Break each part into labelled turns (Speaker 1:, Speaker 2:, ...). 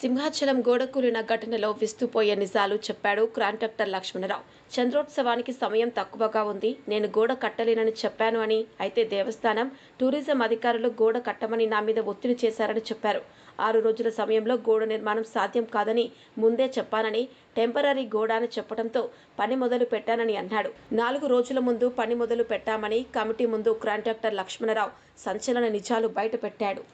Speaker 1: సింహాచలం గోడకూలిన ఘటనలో విస్తుపోయే నిజాలు చెప్పాడు కాంట్రాక్టర్ లక్ష్మణరావు. చంద్రోత్సవానికి సమయం తక్కువగా ఉంది. నేను గోడ కట్టలేనని చెప్పాను అని అయితే దేవస్థానం టూరిజం అధికారులు గోడ కట్టమని నా మీద ఒత్తిడి చేశారని చెప్పారు. ఆరు రోజుల సమయంలో గోడ నిర్మాణం సాధ్యం కాదని ముందే చెప్పానని టెంపరీ గోడ అని చెప్పడంతో పని మొదలు పెట్టానని అన్నాడు. నాలుగు రోజుల ముందు పని మొదలు పెట్టామని కమిటీ ముందు కాంట్రాక్టర్ లక్ష్మణరావు సంచలన నిజాలు బయటపెట్టాడు.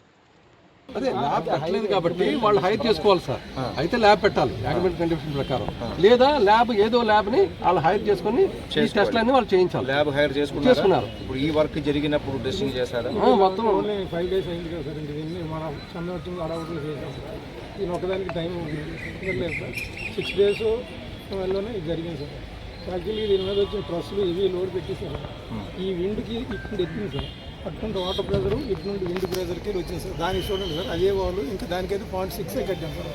Speaker 2: అదే ల్యాబ్ పెట్టలేదు కాబట్టి వాళ్ళు హైర్ చేసుకోవాలి సార్. అయితే ల్యాబ్ పెట్టాలి అగ్రిమెంట్ కండిషన్ ప్రకారం. లేదా ల్యాబ్ ఏదో ల్యాబ్ని వాళ్ళు హైర్ చేసుకొని ఈ టెస్ట్లు అన్ని వాళ్ళు చేయించాలి.
Speaker 3: ల్యాబ్ హైర్ చేసుకున్నారు? ఇప్పుడు ఈ వర్క్ జరిగినప్పుడు టెస్టింగ్ చేశారా?
Speaker 2: మొత్తం
Speaker 4: ఓన్లీ ఫైవ్ డేస్ అయింది కదా సార్ దీన్ని. మనం చంద్రవచ్చింది అడవులు చేసాం సార్ దీని ఒకదానికి టైం లేదు సార్ సిక్స్ డేస్లోనే ఇది జరిగింది సార్. యాక్చువల్లీ దీని మీద వచ్చిన ట్రస్సులు ఇవి లోడ్ పెట్టేశారు. ఈ విండ్కి ఇక్కడ ఎక్కింది సార్. అటు నుండి వాటర్ ప్రెజర్ ఇటు నుండి విండ్ ప్రెజర్కి వచ్చింది సార్ దానికి చూడండి సార్ అదే వాళ్ళు ఇంకా దానికైతే పాయింట్ సిక్స్ కట్టాం సార్.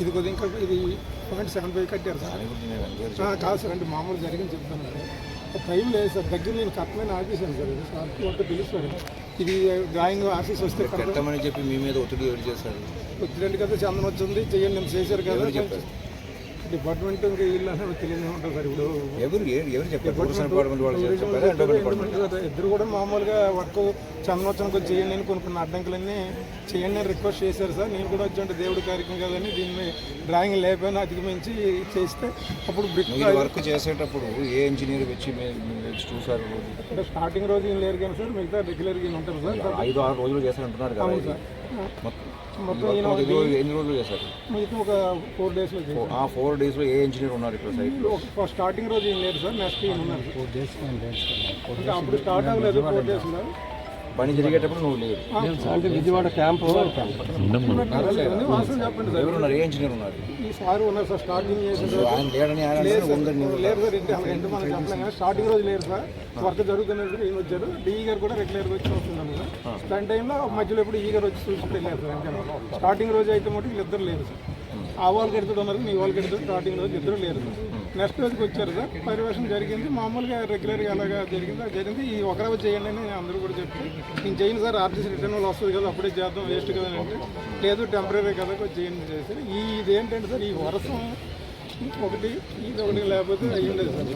Speaker 4: ఇది కొద్దిగా ఇంకా ఇది పాయింట్ సెవెన్ ఫైవ్ కట్టారు సార్. కాదు సార్ అంటే మామూలు జరిగింది చెప్తాను సార్. టైం లేదు సార్ దగ్గర నేను కట్టమని ఆఫీసాను సార్. ఇది సార్ ఒక తెలుసు ఇది డ్రాయింగ్ ఆఫీస్ వస్తే కరెక్ట్
Speaker 3: పెట్టమని చెప్పి మీ మీద ఒత్తిడి ఎవరు చేశారు?
Speaker 4: వచ్చినట్టు కదా చందనం వచ్చింది చెయ్యండి నేను చేశారు కదా. డిపార్ట్మెంట్ ఇంకా వీళ్ళు అసలు తెలియదు ఉంటుంది సార్ ఇప్పుడు.
Speaker 3: ఎవరు ఎవరు చెప్పారు? టూరిజం డిపార్ట్మెంట్ వాళ్ళు చెప్పారా? డిపార్ట్మెంట్
Speaker 4: ఇద్దరు కూడా మామూలుగా వర్క్ చందనోత్సవం కొంచెం చేయండి అని కొన్ని కొన్ని అడ్డంకులన్నీ చేయండి అని రిక్వెస్ట్ చేశారు సార్. నేను కూడా వచ్చి దేవుడి కార్యక్రమం కదని దీన్ని డ్రాయింగ్ లేకపోయినా అధిగమించి చేస్తే అప్పుడు బ్రిక్
Speaker 3: మీరు వర్క్ చేసేటప్పుడు ఏ ఇంజనీర్ వచ్చి చూసారు
Speaker 4: అంటే స్టార్టింగ్ రోజు ఏం లేరు కానీ సార్ మిగతా రెగ్యులర్గా ఉంటారు సార్?
Speaker 3: ఐదు ఆరు రోజులు చేశారంటున్నారు కదా. మొత్తం
Speaker 4: మొత్తం
Speaker 3: ఎన్ని రోజులు- చేశారు?
Speaker 4: ఒక ఫోర్ డేస్లో
Speaker 3: ఆ ఫోర్ డేస్లో ఏ ఇంజనీర్ ఉన్నారు ఇక్కడ సైట్లో?
Speaker 4: ఒక స్టార్టింగ్ రోజు ఏం లేదు సార్ నెక్స్ట్ ఈయన ఉన్నారు. ఫోర్ డేస్ అంటే అప్పుడు స్టార్ట్ అవ్వలేదు ఫోర్ డేస్లో
Speaker 3: పని జరిగేటప్పుడు నువ్వు లేరు
Speaker 2: అంటే విజయవాడ క్యాంప్.
Speaker 4: అన్నీ వాసన చెప్పండి సార్
Speaker 3: ఎవరు ఉన్నారు ఏ ఇంజనీర్ ఉన్నారు?
Speaker 4: ఈ సార్ ఉన్నారు సార్ స్టార్టింగ్
Speaker 3: ఆయన లేడని
Speaker 4: లేదు లేరు సార్ స్టార్టింగ్ రోజు లేరు సార్. వర్క్ జరుగుతున్నప్పుడు ఈయన వచ్చారు. డిఈ గారు కూడా రెగ్యులర్గా వచ్చి వస్తున్నాను సార్. దాని టైంలో మధ్యలో ఎప్పుడు ఈ గారు వచ్చి చూసుకుంటే వెళ్ళారు సార్ అంతే స్టార్టింగ్ రోజు అయితే మటు వీళ్ళిద్దరు లేరు సార్. ఆ వాళ్ళకి ఎడుతుడు ఉన్నారు మీ వాళ్ళకి ఎడుతుడు స్టార్టింగ్ రోజు ఇద్దరు లేరు సార్. నెక్స్ట్ రోజుకి వచ్చారు సార్. పరివేషణ జరిగింది. మామూలుగా రెగ్యులర్గా అలాగా జరిగింది అది జరిగింది ఈ ఒక రోజు చేయండి అని అందరూ కూడా చెప్తే నేను చేయను సార్ ఆర్టీసీ రిటర్న్ వాళ్ళు వస్తుంది కదా అప్పుడే చేద్దాం వేస్ట్ కదా అంటే. లేదు టెంపరీ కదా కొంచెం చేయండి చేశారు. ఈ ఏంటంటే సార్ ఈ వర్షం ఒకటి ఇది ఒకటి లేకపోతే అయ్యి ఉండేది సార్.